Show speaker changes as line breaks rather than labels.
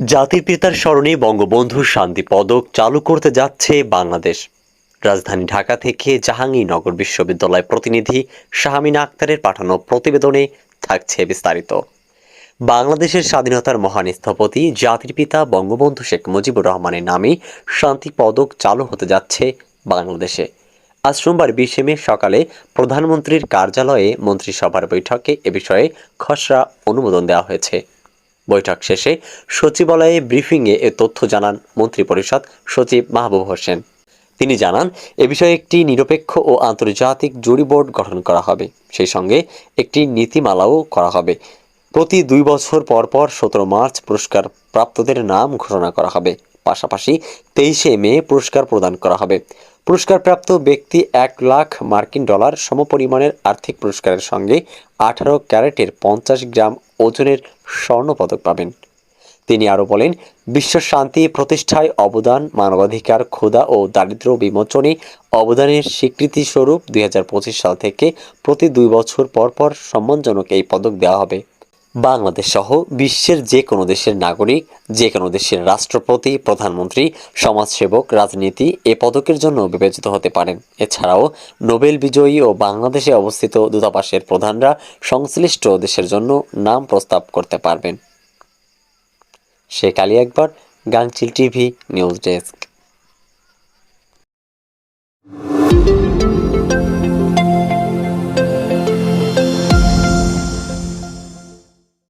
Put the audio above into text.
জাতির পিতার স্মরণে বঙ্গবন্ধু শান্তি পদক চালু করতে যাচ্ছে বাংলাদেশ। রাজধানী ঢাকা থেকে জাহাঙ্গীরনগর বিশ্ববিদ্যালয় প্রতিনিধি শাহামিনা আক্তারের পাঠানো প্রতিবেদনে থাকছে বিস্তারিত। বাংলাদেশের স্বাধীনতার মহান স্থপতি, জাতির পিতা বঙ্গবন্ধু শেখ মুজিবুর রহমানের নামে শান্তি পদক চালু হতে যাচ্ছে বাংলাদেশে। আজ সোমবার বিশে মে সকালে প্রধানমন্ত্রীর কার্যালয়ে মন্ত্রিসভার বৈঠকে এ বিষয়ে খসড়া অনুমোদন দেওয়া হয়েছে। বৈঠক শেষে সচিবালয়ে ব্রিফিংয়ে এ তথ্য জানান মন্ত্রিপরিষদ সচিব মাহবুব হোসেন। তিনি জানান, এ বিষয়ে একটি নিরপেক্ষ ও আন্তর্জাতিক জুরি বোর্ড গঠন করা হবে। সেই সঙ্গে একটি নীতিমালাও করা হবে। প্রতি দুই বছর পর পর সতেরো মার্চ পুরস্কার প্রাপ্তদের নাম ঘোষণা করা হবে। পাশাপাশি তেইশে মে পুরস্কার প্রদান করা হবে। পুরস্কারপ্রাপ্ত ব্যক্তি এক লাখ মার্কিন ডলার সমপরিমাণের আর্থিক পুরস্কারের সঙ্গে আঠারো ক্যারেটের পঞ্চাশ গ্রাম ওজনের স্বর্ণপদক পাবেন। তিনি আরও বলেন, বিশ্ব শান্তি প্রতিষ্ঠায় অবদান, মানবাধিকার, ক্ষুধা ও দারিদ্র বিমোচনে অবদানের স্বীকৃতি স্বরূপ দুই সাল থেকে প্রতি দুই বছর পর পর সম্মানজনক এই পদক দেওয়া হবে। বাংলাদেশ সহ বিশ্বের যে কোনো দেশের নাগরিক যে কোনো দেশের রাষ্ট্রপতি, প্রধানমন্ত্রী, সমাজসেবক, রাজনীতি এ পদকের জন্য বিবেচিত হতে পারেন। এছাড়াও নোবেল বিজয়ী ও বাংলাদেশে অবস্থিত দূতাবাসের প্রধানরা সংশ্লিষ্ট দেশের জন্য নাম প্রস্তাব করতে পারবেন। শেখ আলী একবার গাংচিল টিভি, নিউজ ডেস্ক।